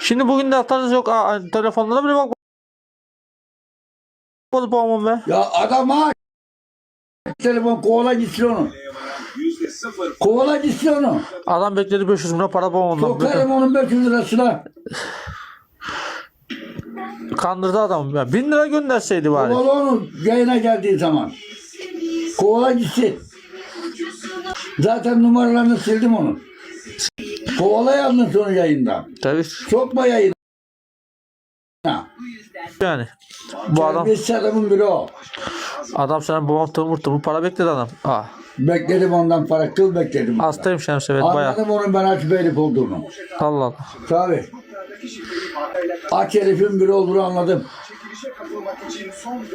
Şimdi bugün de atarız yok. Aa, telefonlara bile bak. Bak babamın be. Ya adam ha telefon kovala gitsin onu. Kovala gitsin onu. Adam bekledi 500 milyon para babamından. Sokarım onun 500 lirasına. Kandırdı adam. Ya, 1000 lira gönderseydi bari. Kovala onu yayına geldiği zaman. Kovala gitsin. Zaten numaralarını sildim onun. Kovala yalnız sonra yayından. Tabii. Sokma yayına. Yani. Bu adam Terbiyesiz adamın biri o. adam sana babam tımır tımır para bekledi adam. Ah. Bekledim ondan para kıl bekledim. ondan. Hastayım Şems evet bayağı. Anladım onun ben aç herif olduğunu. Allah Allah. Tabii. Aç herifin biri olduğunu anladım.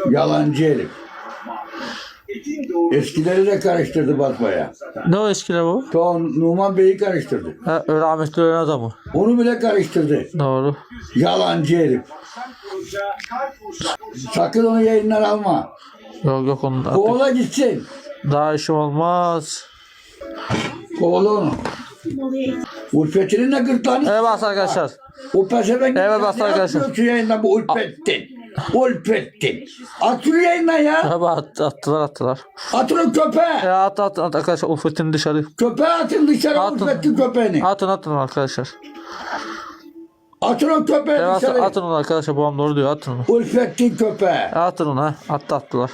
Yalancı herif. Eskileri de karıştırdı Batma'ya. Ne o eskiler bu? Son Numan Bey'i karıştırdı. Ha, rahmetli ölen adamı. Onu bile karıştırdı. Doğru. Yalancı herif. Sakın onu yayınlar alma. Yok yok onun artık Kovala gitsin. daha işim olmaz. Kovala onu. Ulfet'inin de gırtlağını Evet arkadaşlar. O pezevenk Evet, bastı arkadaşlar. yapıyorsun yayından bu Ulfettin. Ulfettin. At şunu yayından ya. Tabi at, attılar attılar. Atın köpeğe. E, at, at, at arkadaşlar Ufet'in dışarı. Köpeğe atın dışarı Atın. Ulfettin köpeğini. Atın atın arkadaşlar. Atın o köpeği Evet, atın, dışarı. atın onu arkadaşlar babam doğru diyor atın onu. Ulfettin köpeği. E, Atın onu ha. Attı attılar.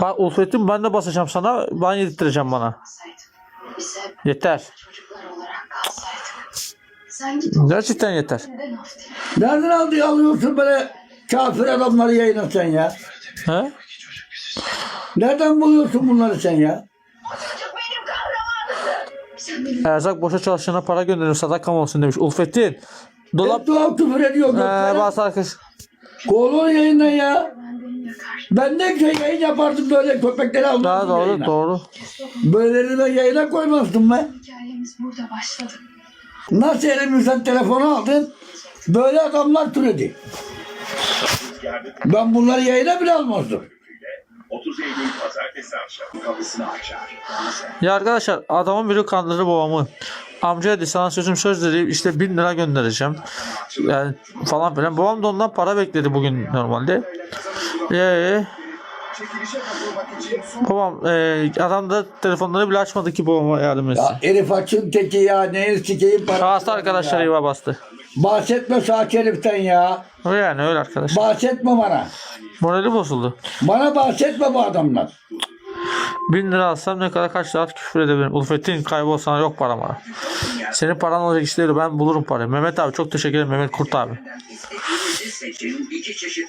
Bak Ulfet'im ben de basacağım sana. Ben yedirttireceğim bana. Yeter. Sen git Gerçekten yeter. Nereden aldı alıyorsun böyle kafir adamları yayına sen ya? He? Nereden buluyorsun bunları sen ya? Erzak boşa çalışana para gönderir sadakam olsun demiş. Ulfettin. Dolap. Hep doğal küfür ediyor. Ee, bas arkadaş. Kovalıyor yayından ya. Ben ne güzel yayın yapardım böyle köpekleri Daha almazdım doğru yayına. doğru. Böyleleri ben yayına koymazdım ben. Hikayemiz burada başladı. Nasıl elimizden telefonu aldın? Böyle adamlar türedi. Ben bunları yayına bile almazdım. 30 Eylül Pazartesi açar. Ya arkadaşlar adamın biri kandırdı babamı. Amca dedi sana sözüm söz dedi işte bin lira göndereceğim. Yani falan filan. Babam da ondan para bekledi bugün normalde. Ee, babam e, adam da telefonları bile açmadı ki babama yardım etsin. Ya herif açın teki ya. Neyin sikeyim para. Şahsı arkadaşlar ya. bastı. Bahsetme saç heriften ya. O yani öyle arkadaşlar. Bahsetme bana. Morali bozuldu. Bana bahsetme bu adamlar. Bin lira alsam ne kadar kaç saat küfür edebilirim. Ulfettin kaybolsana yok para bana. Senin paran olacak iş değil ben bulurum parayı. Mehmet abi çok teşekkür ederim Mehmet Kurt abi.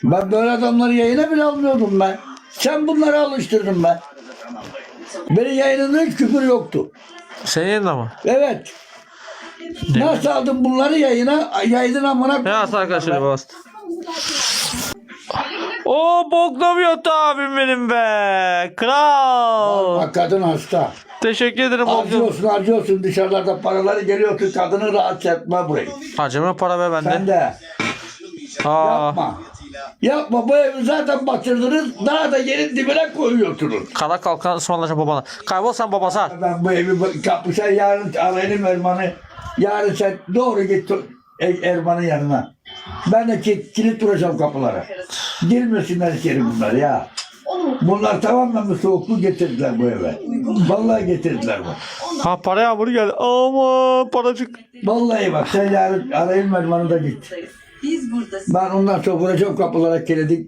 Ben böyle adamları yayına bile almıyordum ben. Sen bunları alıştırdın ben. Benim yayınımda hiç küfür yoktu. Senin yerinde mi? Evet. Nasıl aldın bunları yayına? Yayının amına Ne yaptı arkadaşlar bastı. O Bogdaviot abim benim be. Kral. Bak kadın hasta. Teşekkür ederim. Harcıyorsun harcıyorsun dışarılarda paraları geliyor ki kadını rahatsız etme burayı. Acaba para Sen bende. de Aa, yapma. Yapma bu evi zaten batırdınız daha da yerin dibine koyuyorsunuz. kara kalkan ısmarlayacağım babana. Kaybol sen babası al. Ben bu evi kapışan yarın alayım Erman'ı. Yarın sen doğru git Er- Erman'ın yanına. Ben de ki- kilit duracağım kapılara. Girmesinler içeri bunlar ya. Bunlar tamamen bir soğukluğu getirdiler bu eve. Vallahi getirdiler bu. Ha para yağmuru geldi. Ama paracık. Vallahi bak sen yarın arayın Erman'ı da git. Biz buradayız. Ben ondan sonra vuracağım kapılara kilidi.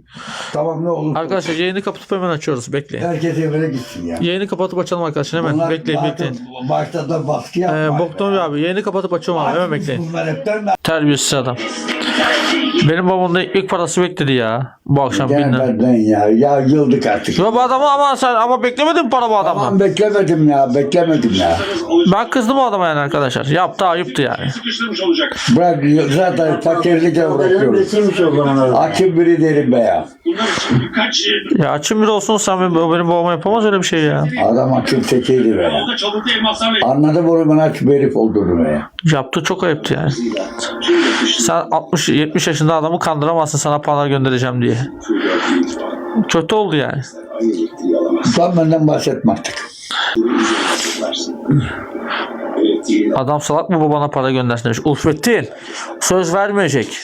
Tamam ne olur. Arkadaşlar yayını kapatıp hemen açıyoruz. Bekleyin. Herkes evine gitsin ya. Yayını kapatıp açalım arkadaşlar hemen. Bunlar bekleyin zaten bekleyin. Başta da baskı yapma. Ee, Bogdaviot abi yayını kapatıp açıyorum abi hemen bekleyin. Bunlar hepten de Terbiyesiz adam. Benim babam da ilk parası bekledi ya. Bu akşam bin Gel lira. benden ya. Ya yıldık artık. Ya bu adamı ama sen ama beklemedin mi para bu adamdan. Tamam beklemedim ya. Beklemedim ya. Ben kızdım o adama yani arkadaşlar. Yaptı ayıptı yani. sıkıştırmış olacak. Bırak zaten fakirlikle uğraşıyoruz. Açın biri derim be ya. Bunlar için birkaç Ya açın bir olsun sen benim, benim babama yapamaz öyle bir şey ya. Adam açın tekiydi be ya. yolda çalıntı elmaslar ve Anladım onu ben aç bir herif olduğunu be ya. Yaptı çok ayıptı yani. Sen 60-70 yaşında adamı kandıramazsın sana para göndereceğim diye. Kötü oldu yani. Sen benden bahsetme artık. Adam salak mı bu bana para göndersin demiş. Ulfettin söz vermeyecek.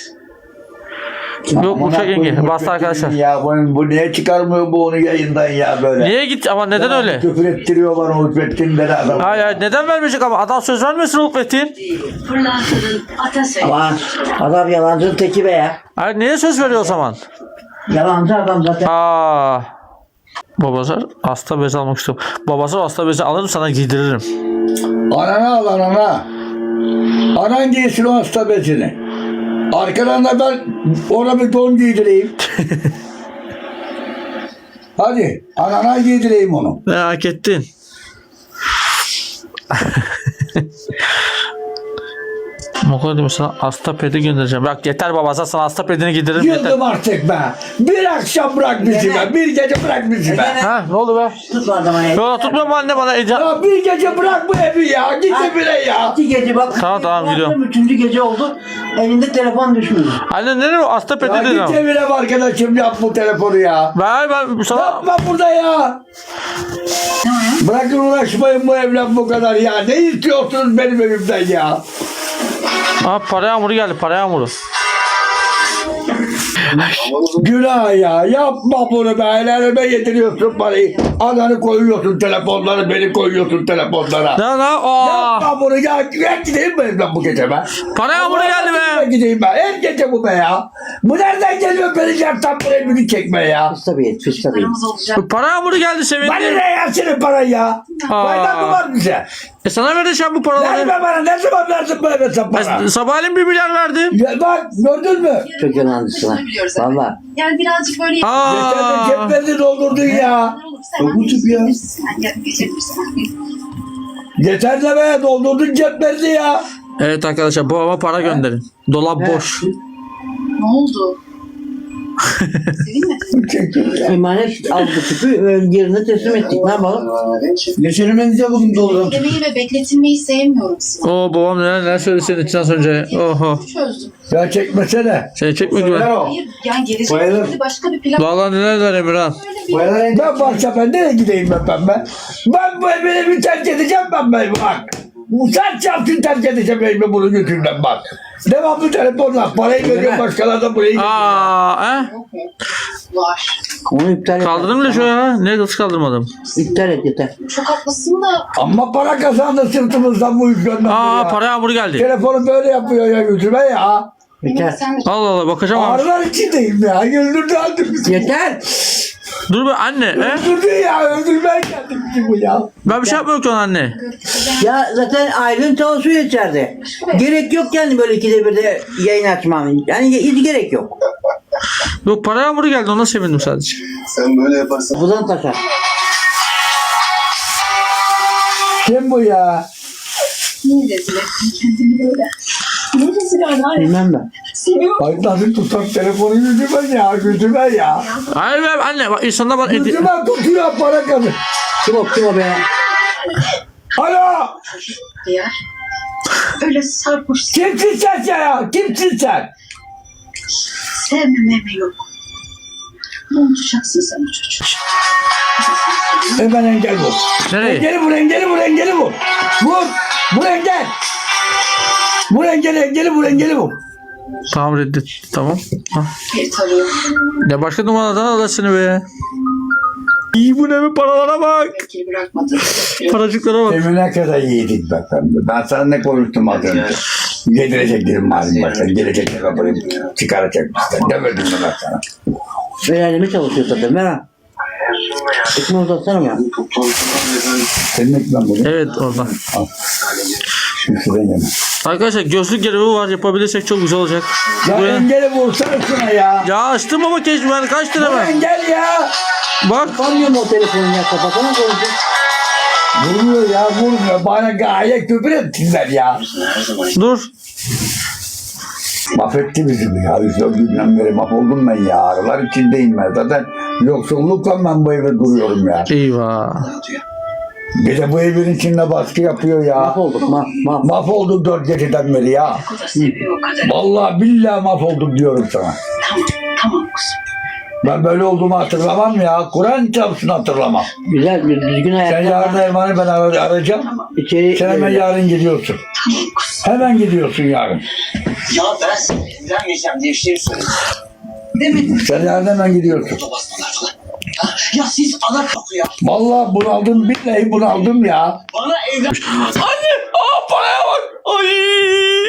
Yok Aman uçak yenge. bu Bastı arkadaşlar. Ya bu, bu niye çıkarmıyor bu onu yayından ya böyle? Niye git ama neden Bana öyle? Küfür ettiriyor bana Ulfettin dedi adam. Hayır hayır neden vermeyecek ama adam söz vermesin Ulfettin. Pırlantanın atasözü. Aman adam yalancının teki be ya. Hayır niye söz veriyor o zaman? Yalancı adam zaten. Aa. Babazar hasta bezi almak istiyorum. Babazar hasta bezi alırım sana giydiririm. Anana al anana. Anan giysin o hasta bezini. Arkadan da ben ona bir don giydireyim. Hadi anana giydireyim onu. Ne hak ettin. Mokol demiş sana hasta pedi göndereceğim. Bak yeter babazar sana hasta pedini giydiririm yeter. Yıldım artık be. Bir akşam bırak bizi be. Bir gece bırak bizi be. Ha ne oldu be? Tutma adama ya. Yok tutmuyorum anne bana Ece. Ya bir gece bırak bu evi ya. Git evine ya. İki gece bak. Tamam, tamam, gidiyorum. Üçüncü gece oldu. Elinde telefon düşmüyor. Anne ne o hasta pedi Ya dedim. git evine arkadaşım yap bu telefonu ya. Ben ben sana Yapma burada ya. Bırakın uğraşmayın bu evlen bu kadar ya. Ne istiyorsunuz benim evimden ya? Aa, para yağmuru geldi para yağmuru. Günah ya. Yapma bunu be. El elime yediriyorsun parayı. Ananı koyuyorsun telefonlara. Beni koyuyorsun telefonlara. Ne ne? Aa, Yapma bunu ya. Ben gideyim mi evden bu gece be? para yağmuru geldi Ben be. gideyim ben. Her gece bu be ya. Bu nereden geliyor beni yerden buraya bir çekme ya? Kırmızı olacak. Para yağmuru geldi Bana sevindim. ne ya senin paran ya? Faydan mı var bize? E sana vereceğim bu paraları. Verme bana. Ne zaman verdin bana sen para? E, sabahleyin bir milyar verdim. Ya bak gördün mü? Çok evet. Valla. Yani birazcık böyle Geçen Aa. de ceplerini doldurdun ya. Sen Bu tip ya. Sen geçebilirsin. Geçen de be doldurdun ceplerini ya. Evet arkadaşlar babama para gönderin. Dolap boş. Ne oldu? Sevinmedin mi? Emanet aldı tüpü yerine teslim ettik. Ne yapalım? Geçenimiz bugün doldurdum. Beklemeyi ve bekletilmeyi sevmiyorum Sinan. Oo babam neler neler söyledi senin için az önce. Oho. Çözdüm. Ya çekmesene. Seni çekme gibi. Hayır yani gelecek Bayılır. başka bir plan. Valla neler Emirhan. Öyle bir Ben varsa ben nereye gideyim ben ben ben? Ben bu evi bir terk edeceğim ben ben bak. Sen çarpsın terk edeceğim evimi bunu götürmem bak. Devamlı telefonla parayı veriyor başkalarına da burayı getiriyor. Aa, he? Var. Onu iptal et. Kaldırdım da şu ya. Ne nasıl kaldırmadım? İptal et yeter. Çok haklısın da Ama para kazandı sırtımızdan bu yüzden Aa ya. para yağmuru geldi. Telefonu böyle yapıyor ya yüzüme ya. Yeter. sen Allah Allah bakacağım abi. Ağrılar içindeyim ya. Güldürdü aldım bizi. Yeter. Dur be anne. He? Öldürdü ya. Öldürmeye geldik bizi bu ya. Ben bir şey yapmıyorum ki ona anne. Ya zaten aylığın çalışıyor içeride. Gerek yok yani böyle ikide bir de yayın açmam. Yani hiç gerek yok. Yok para yağmuru geldi ona sevindim sadece. Sen böyle yaparsan Buradan taşar. Kim bu ya? niye rezil ettin kendini böyle? Niye rezil oldun? Bilmem ben. Seviyorum. Ay nasıl tutar telefonu yüzüme ya. Yüzüme ya. Hayır be anne bak insanlar bana edi- Yüzüme tutuyor para kadın. Kim o kim o be? Alo. Ya. Öyle sarhoş Kimsin sen ya? Kimsin sen? sevmememe yok. Ne olacaksın sen o çocuğu? Hemen engel vur. Nereye? Engeli vur, engeli vur, engeli vur. Vur. Vur engel. Vur engeli, engeli vur, engeli vur. Tamam reddet. Tamam. Ha. Ne başka numaradan alırsın be. İyi bu ne be paralara bak. Paracıklara bak. Emine kadar yedik bak ben sana ne konuştum az önce. Yedirecek dedim malum başta. Gelecek de kapıyı çıkaracak bizden. Demedim mi ben sana? Velalime çalışıyor zaten. Ver ha. Ekmeği uzatsana bana. Senin ekmen bunu. Evet orada. Al. Yeme. Arkadaşlar gözlük görevi var yapabilirsek çok güzel olacak. Ya Buraya- engeli vursana şuna ya. Ya açtım ama keşke ben kaç lira ben. engel ya. Bak. Kapanmıyor mu o telefonu ya? Kapatana koyacak. Vurmuyor ya vurmuyor. Bana gayet küfür ettiler ya. Dur. Mahvetti bizi ya. Yüz günden beri mahvoldum ben ya. Ağrılar içindeyim ben. Zaten yoksullukla ben bu evde duruyorum ya. Eyvah. Bir de bu evin içinde baskı yapıyor ya. Mahvolduk mah mah. Mahvolduk dört geceden beri ya. O da seviyor o kadar. Vallahi billahi mahvolduk diyorum sana. Tamam, tamam kuzum. Ben böyle olduğumu hatırlamam ya. Kur'an kitabını hatırlamam. Güzel bir düzgün Sen yarın Erman'ı ben ara- arayacağım. İçeri Sen hemen yarın gidiyorsun. Hemen gidiyorsun yarın. Ya ben sana evlenmeyeceğim diye bir şey söyledim. Demedim. Sen yarın hemen gidiyorsun. Basmalar falan. Ha? Ya siz ana kapı ya. Vallahi bunaldım billahi bunaldım ya. Bana evlen... Anne! Aa paraya bak! Ay!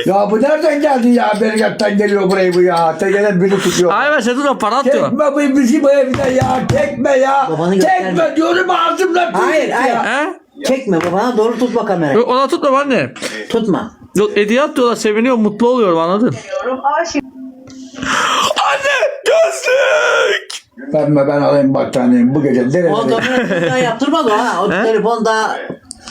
Ya bu nereden geldi ya? Bergat'tan geliyor buraya bu ya. Tekelen biri tutuyor. Ay ben senin para atıyor. Çekme bu bizi bu evde ya. Çekme ya. Babanı gösterme. diyorum ağzımla. Hayır, hayır. ya. He? Çekme babana doğru tutma kamerayı. Yok ona tutma anne. Tutma. Yok hediye atıyorlar seviniyor mutlu oluyorum anladın? Anne gözlük! Ben, ben alayım battaniyemi bu gece. O daha yaptırmadı ha. O He? telefon daha...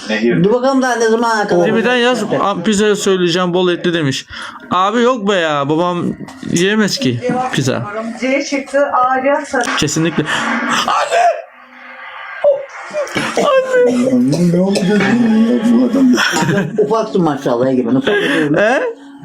Nehir. Dur bakalım daha ne zamana kadar. Dibiden yaz "Am- pizza söyleyeceğim bol etli demiş. Abi yok be ya babam yiyemez ki pizza. C şıkkı ağaca sarı. Kesinlikle. Ne oldu bu adam? Ufaksın maşallah gibi. He?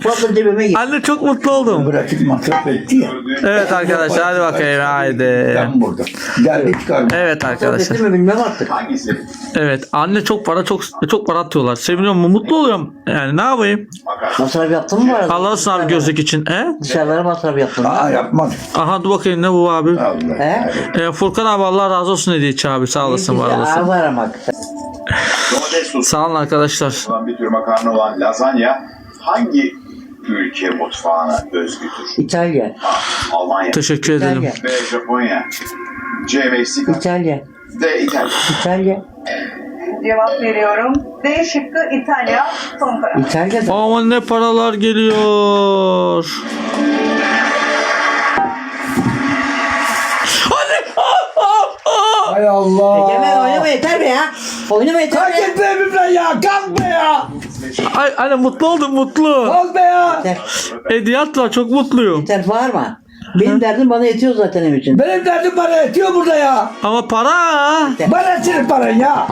Ufak da cebime gir. Anne çok mutlu oldum. Bırakıp masraf etti ya. Evet arkadaşlar hadi bakayım haydi. Ben burada. Geldi çıkardım. Evet arkadaşlar. Mi bilmem artık. Hangisi? Evet anne çok para çok çok para atıyorlar. Seviniyorum mu? Mutlu oluyorum. Yani ne yapayım? Masraf yaptın mı bu arada? Allah olsun abi gözlük için. He? Dışarılara masraf yaptın mı? Aa yapmaz. Aha dur bakayım ne bu abi? Allah. He? Ee, Furkan abi Allah razı olsun hediye için abi sağ olasın var olasın. Ağzı aramak. Domates sosu Sağ olun arkadaşlar. bir tür makarna olan lazanya hangi ülke mutfağına özgüdür? İtalya. Almanya. Teşekkür ederim. İtalya. B. Japonya. C. Meksika. İtalya. D. İtalya. İtalya. Cevap veriyorum. D şıkkı İtalya. Son karar. İtalya'da. Aman ne paralar geliyor. Hay Allah. Egemen oynama yeter be ya. Oynama yeter Kalk be. git be evimden ya. Kalk be ya. Ay anne mutlu oldum mutlu. Be ya. Attılar çok mutluyum. Yeter bağırma. Benim derdim bana yetiyor zaten ev için. Benim derdim bana yetiyor burada ya. Ama para. Bana senin paran ya.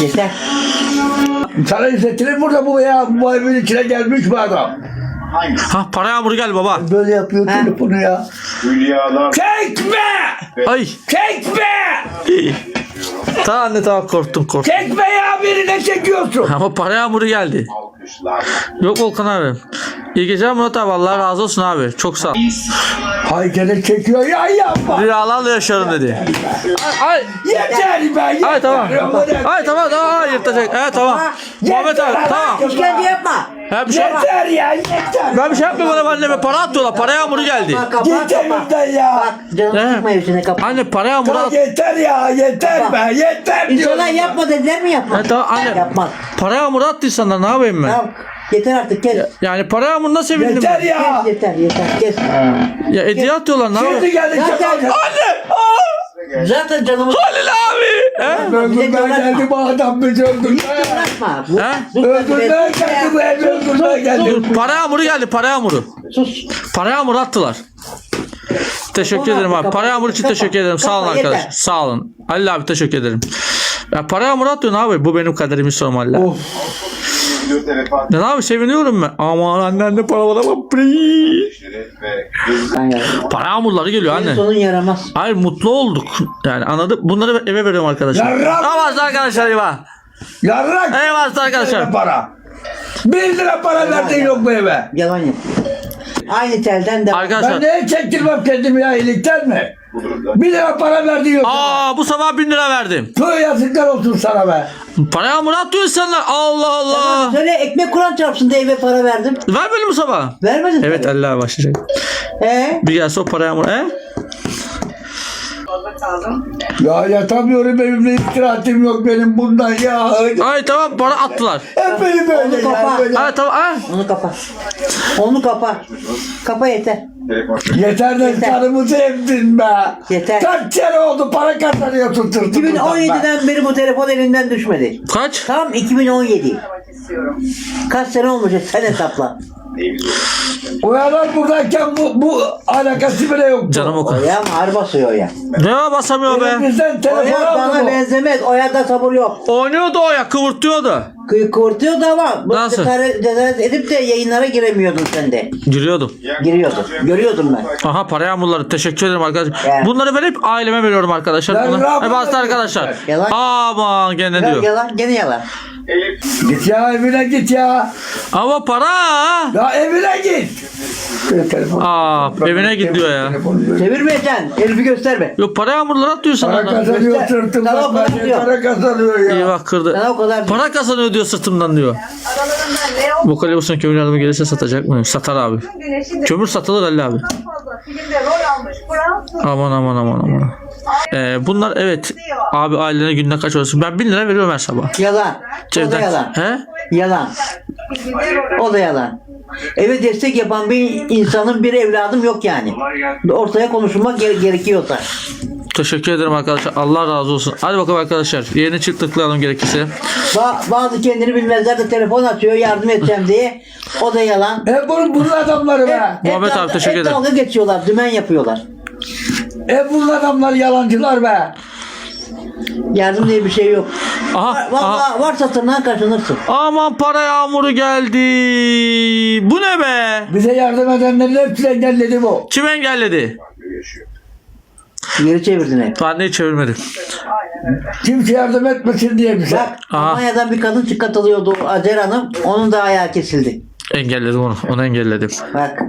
Yeter. Sana izletilir burada bu ya. Bu evin içine gelmiş bu adam. Hangisi? Ha para yağmuru gel baba. Böyle yapıyor Ha. telefonu ya. Hülyalar. Çekme! Ay. Çekme! Tamam anne tamam korktum korktum. Çekme ya birine çekiyorsun. Ama para yağmuru geldi. Alkışlar. Yok Volkan abi. İyi geceler Murat abi. Allah razı olsun abi. Çok sağ ol. Haykeli çekiyor ya yapma. Rüyalarla yaşarım dedi. Ay, ay, Yeter be yeter. ay tamam. Ama ne- Ay tamam tamam ay, yırtacak. Evet tamam. Muhammed abi tamam. İşkence yapma. Ha, bir şey, Yeter ya yeter. ben bir şey yapmıyorum bana anneme para atıyorlar. Para yağmuru geldi. Kapa kapa Git kapa. evimden ya. Bak canım He. sıkma hepsini kapa. Anne para yağmuru Ya at. yeter ya yeter be yeter diyorum. İnsanlar yapma dediler mi yapma? Ha, tamam anne. Yapmaz. Para yağmuru attı insanlar ne yapayım ben? Tamam. Yeter artık kes. Yani para yağmuruna sevindim. Yeter ben. ya. Kes yeter yeter kes. Ya hediye atıyorlar ne Şimdi yapayım? geldi Zaten- çakal. Anne! Aa! Zaten canımı Halil abi! He? Öldürmeye geldi bu adam bizi öldürmeye. bırakma. Bu- He? dur, geldi bu evi geldi. Dur, para yağmuru geldi para yağmuru. Sus. Para yağmuru attılar. Teşekkür ederim abi. Para yağmuru için kapat, teşekkür ederim. Sağ olun kapat, arkadaşlar. yeter. Sağ olun. Halil abi teşekkür ederim. Ya para yağmuru atıyorsun abi. Bu benim kaderimi sorma Halil abi. Of. Videoda vefat Ne abi seviniyorum ben. Aman annen de bak. Ve gözü Ben yaptım. Para yağmurları geliyor Senin anne. sonun yaramaz. Hayır mutlu olduk. Yani anladık. Bunları eve veriyorum arkadaşlar. Yarrab! Tamam arkadaşlar eyvah. Yarrak. Eyvah Bir arkadaşlar. lira para. Bir lira para verdin yok bu eve. Yalan yapıyor. Aynı telden de. Ben Arkadaşlar. neye çektirmem kendimi ya iyilikten mi? Bir lira para verdin yok. Aa bu sabah bin lira verdim. Köy yazıklar olsun sana be. Para yağmuru atıyor insanlar. Allah Allah. Söyle ekmek kuran çarpsın diye eve para verdim. Vermedin bu sabah. Vermedin Evet. Allah başlayacak. Ee? Bir gelse o para yağmuru. He? Fazla kaldım. Ya yatamıyorum evimde istirahatim yok benim bundan ya. Ay tamam para attılar. Hep beni böyle Onu ya. kapa. böyle. Ha tamam ha. Onu kapa. Onu kapa. Kapa yeter. Yeter de Yeter. canımızı emdin be. Yeter. Kaç sene oldu para kazanıyorsun tırtı 2017'den beri bu telefon elinden düşmedi. Kaç? Tam 2017. Demek istiyorum. Kaç sene olmuş sen hesapla. yalan buradayken bu, bu alakası bile yok. Canım o O kadar. ya ağır basıyor ya. Ne basamıyor be. Elimizden O telefon ya aldı bana bu. benzemez. O ya da sabır yok. Oynuyordu o ya kıvırtıyordu. Kı- Kurtuyordu ama bu Nasıl? cesaret, cesaret edip de yayınlara giremiyordun sen de. Giriyordum. Giriyordum. Görüyordum ben. Aha para yağmurları teşekkür ederim arkadaşlar. Evet. Bunları ben hep aileme veriyorum arkadaşlar. Bunlar- hasta veriyorum. arkadaşlar. Yalan. Aman gene Ya, diyor. yalan gene yalan. Git ya evine git ya. Ama para. Ya evine git. Telefon- Aa evine git diyor ya. Çevirmeyeceksin. Herifi gösterme. Yok para yağmurları atıyorsun Para adam. kazanıyor Göster. Sana o sırtımdan. kadar Ben de diyor. para kazanıyor İyi ya. bak kırdı. Sana o kadar Para kazanıyor diyor sırtımdan diyor. Aralarında Leo Bu kalibusuna kömür yardımı gelirse satacak mı? Satar abi. Güneş'i de Kömür satılır Ali abi. çok fazla filmde rol almış Fransız Aman aman aman aman. Ee, bunlar evet. Abi ailelerine gününe kaç olsun? Ben 1000 lira veriyorum her sabah. yalan. O da Cevdet. yalan. He? Yalan. filmde rol O da yalan. Eve destek yapan bir insanın bir evladım yok yani. Ortaya konuşulmak gere- gerekiyorsa. Teşekkür ederim arkadaşlar. Allah razı olsun. Hadi bakalım arkadaşlar. Yeni çift tıklayalım gerekirse. Ba- bazı kendini bilmezler de telefon açıyor yardım edeceğim diye. O da yalan. E bunun, bunun adamları be. Muhammed Hep abi, teşekkür hep ederim. dalga geçiyorlar. Dümen yapıyorlar. E bunun adamları yalancılar be. Yardım diye bir şey yok. Aha, Var- aha. Vallahi varsa tırnağa kaşınırsın. Aman para yağmuru geldi. Bu ne be? Bize yardım edenlerin hepsini engelledi bu. Kim engelledi? Geri çevirdin hep. Anneyi çevirmedi. Kimse yardım etmesin diye bize. Bak Aha. Almanya'dan bir kadın çıkartılıyordu Azer Hanım. Onun da ayağı kesildi. Engelledim onu. Onu engelledim. Bak.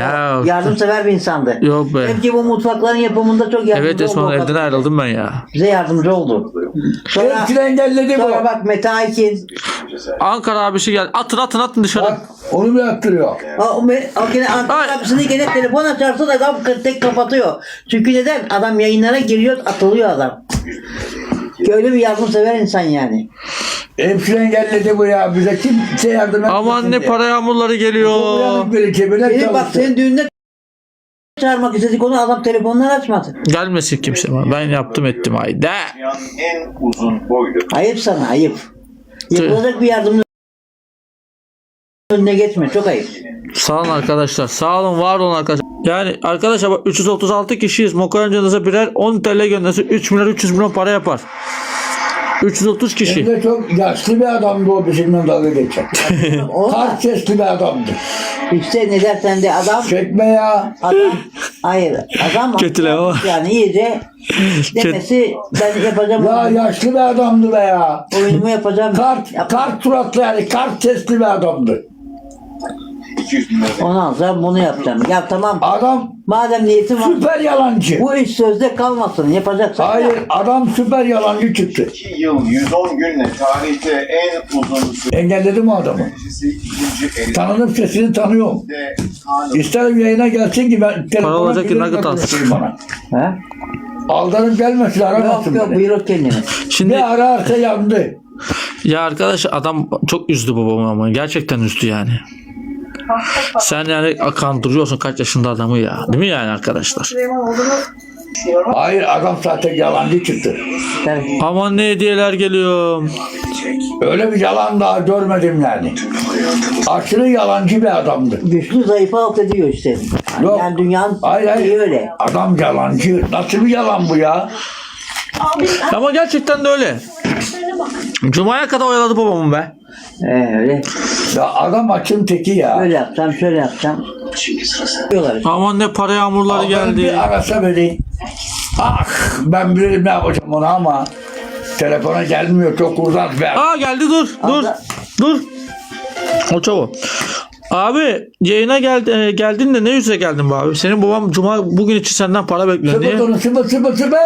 Ya, Yardımsever bir insandı. Yok be. Hem ki bu mutfakların yapımında çok yardımcı Evet oldu. o evden kadın. ayrıldım ben ya. Bize yardımcı oldu. Sonra, Hepsini engelledi bu. sonra bak Mete Aykin. Ankara abisi geldi. Atın atın atın dışarı. Bak onu bir attırıyor. O, o, me- o gene Ankara Ay. abisini gene telefon açarsa da adam tek kapatıyor. Çünkü neden? Adam yayınlara giriyor atılıyor adam. Öyle bir yardımsever insan yani. Hepsini engelledi bu ya. Bize kimse yardım etmesin Aman ne diye. para yağmurları geliyor. Uyanık biri cebine Benim bak çalıştı. senin düğünde çağırmak istedik onu adam telefonlar açmadı. Gelmesin kimse. Ben yaptım ettim haydi. dünyanın en uzun boylu Ayıp sana ayıp. Yapılacak bir yardımın önüne geçme çok ayıp. Sağ olun arkadaşlar. Sağ olun var olun arkadaşlar. Yani arkadaşlar bak 336 kişiyiz. Mokarancanıza birer 10 TL gönderse 3 milyar 300 milyon para yapar. 330 Hem kişi. de çok yaşlı bir adamdı o bizimle dalga geçen. O Kart sesli bir adamdı. işte ne dersen de adam Çekme ya. adam hayır adam Kötüleme ama. yani iyice demesi ben yapacağım Ya yaşlı bir adamdı be ya. oyunumu yapacağım. Kart, Yap- kart suratlı yani kart sesli bir adamdı. 200 bin lira Onu alacağım bunu yapacağım. Ya tamam Adam madem niyetin var süper yalancı. bu iş sözde kalmasın yapacaksan. Hayır adam süper yalancı çıktı. 2 yıl 110 günle tarihte en uzun Engelledim o adamı. süresi ikinci Tanıdım sesini tanıyorum. Kaan İsterim yayına gelsin ki ben telefona olacak ki nugget alsın. götürsün bana. Ha? Aldanıp gelmesin Yok aramasın yok beni. buyur kendini. Şimdi Ne ararsa yandı. ya arkadaş adam çok üzdü babamı ama gerçekten üzdü yani. Sen yani kandırıyorsun kaç yaşında adamı ya. Değil mi yani arkadaşlar? Hayır adam zaten yalancı çıktı. Sen- Aman ne hediyeler geliyor. Öyle bir yalan daha görmedim yani. Aşırı yalancı bir adamdı. Güçlü zayıfı alt ediyor işte. Yani, Yok. yani dünyanın Hayır hayır. öyle. Adam yalancı. Nasıl bir yalan bu ya? Ama gerçekten de öyle. Cuma'ya kadar oyaladı babamı be. Ee, öyle. Ya adam açın teki ya. Böyle yapacağım şöyle yapacağım. Diyorlar işte. Aman ne para yağmurları Adam geldi. bir arasa beni. Ah ben bilirim ne yapacağım onu ama telefona gelmiyor çok uzak be. Aa geldi dur dur dur. O çabuk. Abi yayına gel, e, geldin de ne yüzle geldin be abi? Senin babam cuma bugün için senden para bekliyor. Sıfır Niye? onu sıfır sıfır sıfır.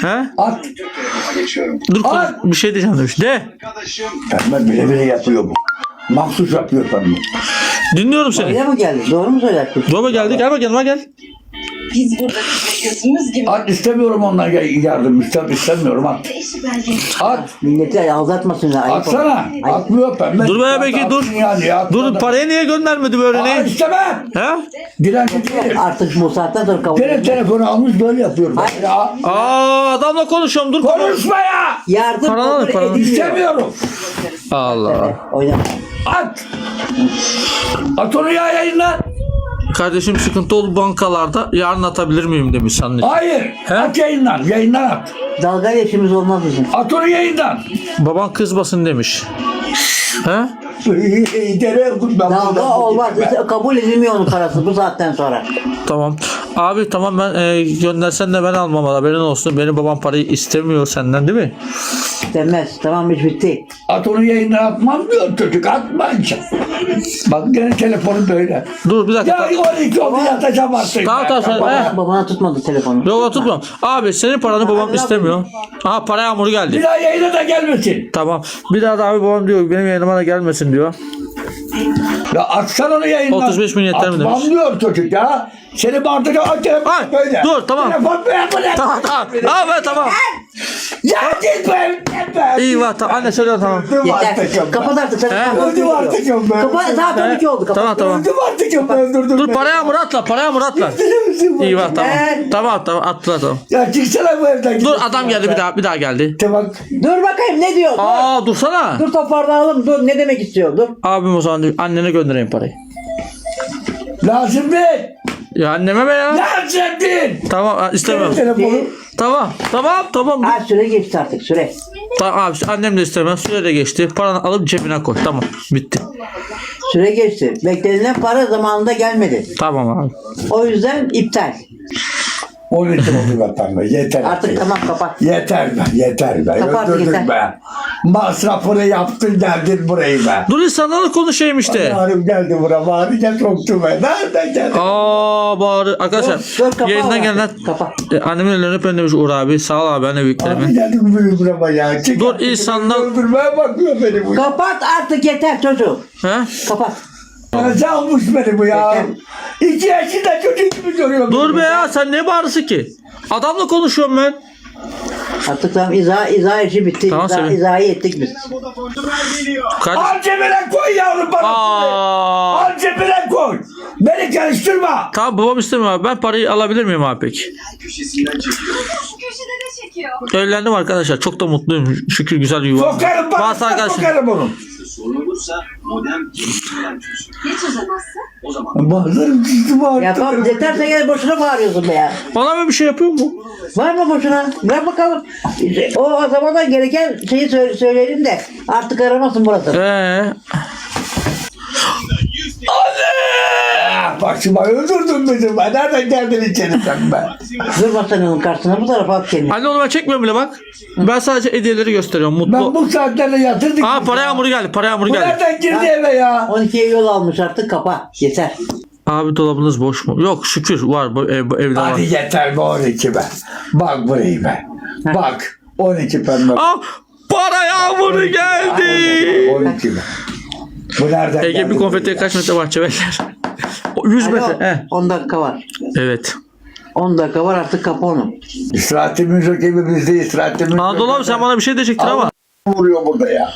He? At. geçiyorum. Dur konuş- Ay! bir şey diyeceğim demiş. De. Arkadaşım Pembe bile bile yapıyor bu. Mahsus yapıyor pembe. Dinliyorum seni. Öyle mi geldi? Doğru mu söylersin? Baba geldi gel bak yanıma gel. Biz burada gözümüz gibi At istemiyorum ondan yardım. İstem, istemiyorum at. At. Milleti aldatmasınlar. ayıp olur. Atsana. Ayıp. Atmıyor pembe. Dur be At, peki, atsın dur. Yani, ya, Dur parayı niye göndermedi böyle Aa, ne? istemem. He? Direnci değilim. Artık bu saatten sonra kabul Gene edilmez. telefonu almış böyle yapıyorum. Hayır. Ya. Aa adamla konuşuyorum dur. Konuşma ya. Yardım Paranı al, kabul paranı. edilmiyor. İstemiyorum. Allah. Oynama. At. At onu ya yayınlar. Kardeşim sıkıntı oldu bankalarda. Yarın atabilir miyim demiş sen. Hayır. He? At yayından. Yayından at. Dalga geçimiz olmaz bizim. At onu yayından. Baban kızmasın demiş. He? Ben. Dalga olmaz. İşte kabul edilmiyor onun parası bu saatten sonra. Tamam. Abi tamam ben e, göndersen de ben almam haberin olsun. Benim babam parayı istemiyor senden değil mi? Demez. Tamam iş bitti. At onu yayına atmam diyor çocuk atmayınca. Bak gene telefonu böyle. Dur bir dakika. Ya 12 oldu yatacağım artık. Tamam, tamam, sen- he. Babana tutmadı telefonu. Yok tutmam. Abi senin paranı babam istemiyor. Aha para yağmuru Bir geldi. daha yayına da gelmesin. Tamam. Bir daha da abi babam diyor benim yayınıma da gelmesin diyor. Ya atsan onu yayından. 35 bin yeter mi Atmam demiş? diyor çocuk ya. Seni bağırtacağım. Aç telefonu Ay, böyle. dur, tamam. Telefon böyle. Tamam tamam. Abi tamam. Ya git be. Git be. İyi var tamam. Anne söyle tamam. Öldüm artık Yeter. ben. Kapat artık. He? Öldüm artık ben. Kapat. Saat 12 oldu. Kapat. Tamam tamam. Öldüm artık ben. Öldürdüm Dur beni. paraya Murat lan. Paraya Murat lan. İyi var tamam. Gel. Tamam tamam attılar tamam. Ya çıksana bu evden. Dur adam geldi bir daha bir daha geldi. Tamam. Dur bakayım ne diyor? Dur. Aa dursana. Dur toparlanalım. Dur ne demek istiyor? Dur. Abim o zaman annene göndereyim parayı. Lazım değil. Ya anneme be ya. Lazım değil. Tamam. Telefonu. Tamam tamam tamam. Ha süre geçti artık süre. Tamam abi annem de istemez. Süre de geçti. Paranı alıp cebine koy. Tamam bitti. Süre geçti. Beklenilen para zamanında gelmedi. Tamam abi. O yüzden iptal. 12 oldu vatandaş. Yeter. Artık tamam kapat. Yeter be. Yeter be. Kapat, yeter. be. Masrafını yaptın geldin burayı be. Dur insanlarla konuşayım işte. Bağırım geldi buraya. Bağırınca soktu be. Nereden geldi? Aa bağırı. Arkadaşlar Dur, dur, yayından gelenler Kapa. E, annemin ellerini öpen demiş Uğur abi. Sağ ol abi anne Abi büyüklerime. geldi bu buraya ya. Çık Dur, insanlar- Öldürmeye bakıyor beni bu. Kapat artık yeter çocuğum. He? Kapat. Almış beni bu ya? İki yaşında çocuk gibi duruyor. Dur be ya sen ne bağırısı ki? Adamla konuşuyorum ben. Artık tamam izah, izah işi bitti. Tamam, izah, söyle. izahı ettik biz. Kardeş. Al cebine koy yavrum bana. Aa. Al cebine koy. Beni karıştırma. Tamam babam istemiyor abi. Ben parayı alabilir miyim abi peki? köşesinden çekiyor. Köşede de çekiyor. Evlendim arkadaşlar. Çok da mutluyum. Şükür güzel bir yuva. Sokarım arkadaşlar. Sokarım onu. Sorun olursa modem geliştirilen çözüm. Ne çözemezsin? O zaman Bağırırım sizi bağırtırım. Ya tamam yeter sen gel boşuna bağırıyorsun be ya. Bana böyle bir şey yapıyor mu? Var mı boşuna? Ver bakalım. O, o zaman da gereken şeyi söyle, söyleyelim de artık aramasın burası. Eee. Ah başıma öldürdün bizi. Ben nereden geldin içeri sen ben? Dur basanın karşısına bu tarafa at kendini. Anne onu ben çekmiyorum bile bak. Ben sadece hediyeleri gösteriyorum. ben bu saatlerde yatırdık. Aa para yağmuru geldi. Para yağmuru Bu geldi. nereden girdi eve ya? 12'ye yol almış artık kapa. Yeter. Abi dolabınız boş mu? Yok şükür var. Bu ev, bu evde var. Hadi yeter be 12 be. Bak burayı be. Bak. 12 pembe. Aa para yağmuru geldi. 12 be. Bu nereden Ege geldi bir konfetiye buraya? kaç metre bahçe verirler? 100 Alo, metre. Heh. 10 dakika var. Evet. 10 dakika var artık kapı onu. İstirahatimiz yok evimizde istirahatimiz yok. Anadolu abi sen bana bir şey diyecektin ama. vuruyor burada ya.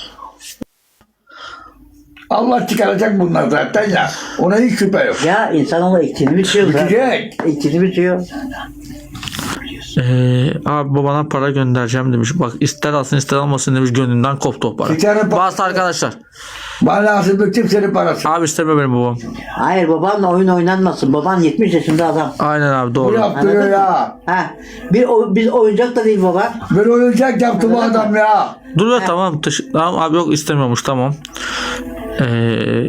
Allah çıkaracak bunlar zaten ya. Ona hiç şüphe yok. Ya insanoğlu ektiğini bitiyor. zaten. Bitecek. Ektiğini bitiyor. Ee, abi babana para göndereceğim demiş. Bak ister alsın ister almasın demiş gönlünden koptu o para. Bir tane pa- arkadaşlar. Bana lazım da kimsenin parası. Abi istemiyor benim babam. Hayır babanla oyun oynanmasın. Baban 70 yaşında adam. Aynen abi Bu doğru. yaptırıyor ya. Ha. Bir o, biz oyuncak da değil baba. Ben oyuncak yaptı bu adam ya. Dur be tamam. Tamam abi yok istemiyormuş tamam. Ee,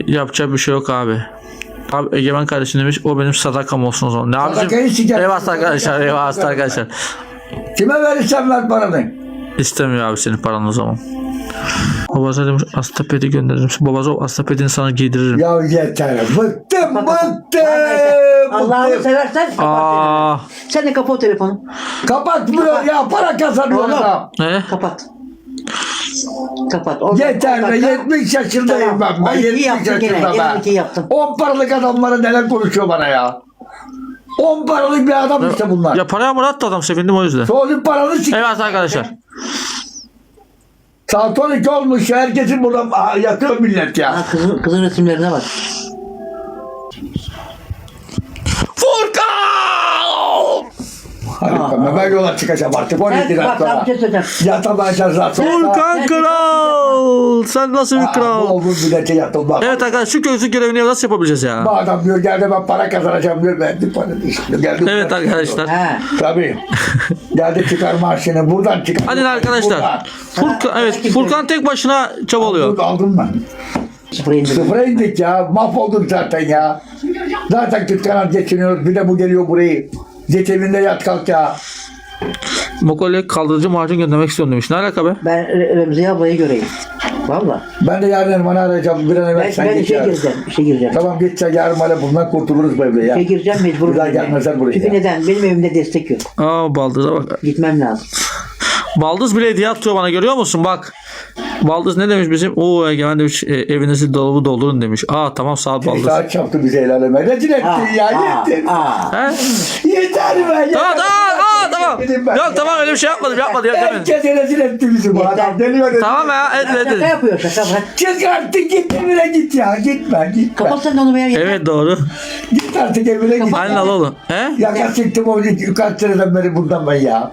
yapacak bir şey yok abi. Abi Egemen kardeşim demiş o benim sadakam olsun o zaman. Ne Sadakayı abicim? sikeceğim. Eyvallah arkadaşlar eyvallah arkadaşlar. Kime verirsen ver paranı. İstemiyor abi senin paranı o zaman. Babaza demiş astapedi gönderirim. Babaza o astapedini sana giydiririm. Ya yeter. Bıktım bıktım. Allah'ını seversen kapat Aa, telefonu. Sen de kapa o telefonu. Kapatmıyor ya. Para kazanıyor Oğlum. adam. ne? Kapat. Kapat. On- Yeter be dakika- 70 yaşındayım Tamam, ben. ben 12 70 yaptın gene, yaşında gene ben. 12 yaptın. 10 paralık adamlara neler konuşuyor bana ya. 10 paralık bir adam işte bunlar. Ya paraya Murat da adam sevindim o yüzden. Sonra paranı sik. Evet arkadaşlar. 12 olmuş. Herkesin burada yatıyor millet ya. Ha, kızın, kızın resimlerine bak. Furkan! Bakalım ben yola çıkacağım artık 12 Sen bak dakika bir sonra. şey söyleyeceğim. Yatamayacağız zaten. Furkan kral! Sen nasıl bir Aa, kral? Bu millete yatılmaz. Evet arkadaşlar şu gözlük görevini nasıl yapabileceğiz ya? Bu adam diyor geldi ben para kazanacağım diyor. Verdi para işte. Geldi Evet arkadaşlar. Ha. Tabii. Geldi çıkar marşını buradan çıkar. Hadi arkadaşlar. Furkan, evet Furkan tek başına çabalıyor. Aldım ben. Sıfıra indim. Sıfıra indik ya. Mahvolduk zaten ya. Zaten Türkkan'a geçiniyoruz. Bir de bu geliyor burayı. Geç evinde yat kalk ya. Mokole kaldırıcı macun göndermek istiyorum demiş. Ne alaka be? Ben Re- Remziye ablayı göreyim. Valla. Ben de yarın Erman'ı arayacağım. Bir an evvel Ben, sen ben git işe gireceğim. işe gireceğim. Tamam git sen yarın bana bundan kurtuluruz bu evde ya. İşe gireceğim mecbur. Bir daha gelmezler buraya Çünkü neden? Benim evimde destek yok. Aa Baldız'a bak. Gitmem lazım. Baldız bile hediye atıyor bana görüyor musun? Bak. Baldız ne demiş bizim? Oo Egemen demiş e, evinizi dolabı doldurun demiş. Aa tamam sağ ol Bir Baldız. saat çaktı bize el aleme. Rezil ettin Aa, ya. aa. He? Yeter be. Yeter. Tamam tamam aa, tamam. Yedim ben. Yok tamam öyle bir şey yapmadım yapmadım yok demedim. Herkese rezil etti bizi bu Yeter. adam. Deliyor. Tamam ya et et Şaka yapıyor şaka bırak. Çık artık git evine git ya. Gitme gitme. Kapat sen de onu be ya. yeter. Evet doğru. Git artık evine git. Aynen al oğlum. He? Yaka çıktım o kaç seneden beri buradan ben ya.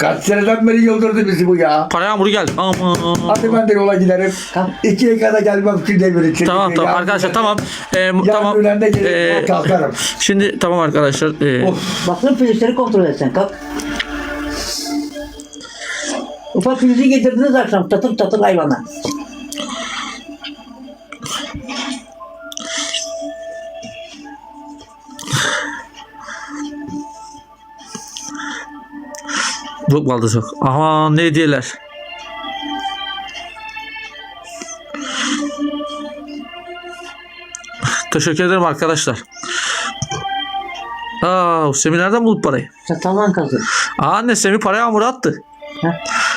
Kaç seneden beri yıldırdı bizi bu ya. Para yağmuru geldi. Aman. Hadi ben de yola giderim. Tamam. İkiye kadar gelmem şu devir için. Tamam tamam arkadaşlar tamam. Ee, Yarın tamam. öğlende gelirim Ee, kalkarım. Şimdi tamam arkadaşlar. Ee, Of. Baktın filizleri kontrol etsen kalk. Ufak filizi getirdiniz akşam tatır tatır hayvana. Yok Baldız yok. Aha ne hediyeler. Teşekkür ederim arkadaşlar. Aa, Semih nereden buldu parayı? Çatallan kazı. Aa, anne Semih para yağmuru attı.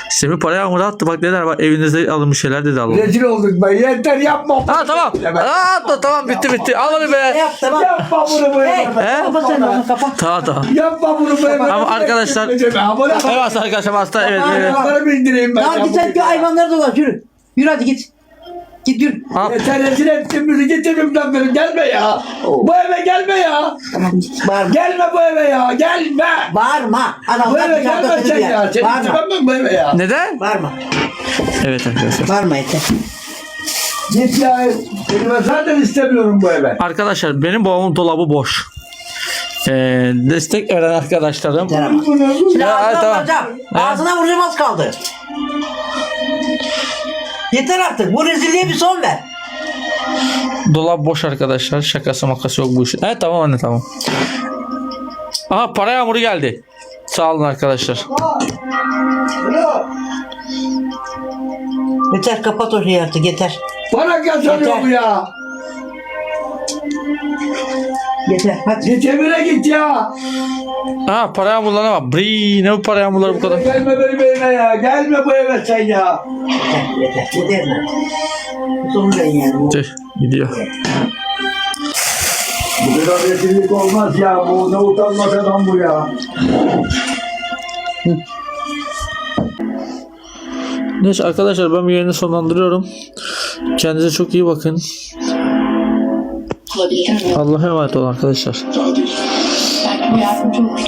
Semih para yağmuru attı. Bak neler var. Evinizde alınmış şeyler dedi alalım. Rezil olduk ben. Yeter yapma. Ha tamam. Aa, tamam, tamam bitti bitti. Al onu be. Yap tamam. Yapma bunu böyle. Hey, He? kapat sen de onu kapat. Tamam tamam. Yapma bunu böyle. Ama arkadaşlar- Evet Evet arkadaşlar hasta evet. evet. Ayakları bindireyim ben. Tamam ya git sen bugün şu ya. hayvanları dolaş yürü. Yürü hadi git. Yürü. Al. Yeter rezil ettin bizi. Git evimden beri. Gelme ya. Oo. Bu eve gelme ya. Tamam git. Bağırma. Gelme bu eve ya. Gelme. Bağırma. Bu Adamlar eve dışarıda gelme sen ya. duyar. Seni Bağırma. istemem ben bu eve ya. Neden? Bağırma. Evet arkadaşlar. Bağırma yeter. Git ya. Seni ben zaten istemiyorum bu eve. Arkadaşlar benim babamın dolabı boş. Ee, destek veren arkadaşlarım. Yeter ama. Şimdi Ya, ağzına tamam. vuracağım. Ağzına vuracağım az kaldı. Yeter artık. Bu rezilliğe bir son ver. Dolap boş arkadaşlar. Şakası makası yok bu işin. Evet tamam anne tamam. Aha para yağmuru geldi. Sağ olun arkadaşlar. Yeter kapat o şeyi artık yeter. Para kazanıyor Yeter. bu ya. Yeter hadi. Git evine git ya. Aha para yağmurlarına bak. Brii, ne bu para yağmurları bu kadar? Gelme benim evime ya. Gelme bu eve sen ya. Yeter yeter. Yeter mi? Son ben yani. Tüh, gidiyor. Bu kadar rezillik olmaz ya. Bu ne utanmaz adam bu ya. Neyse arkadaşlar ben bir yayını sonlandırıyorum. Kendinize çok iyi bakın. Olabilir mi? Allah'a emanet olun arkadaşlar. Belki bu yardımcı olur.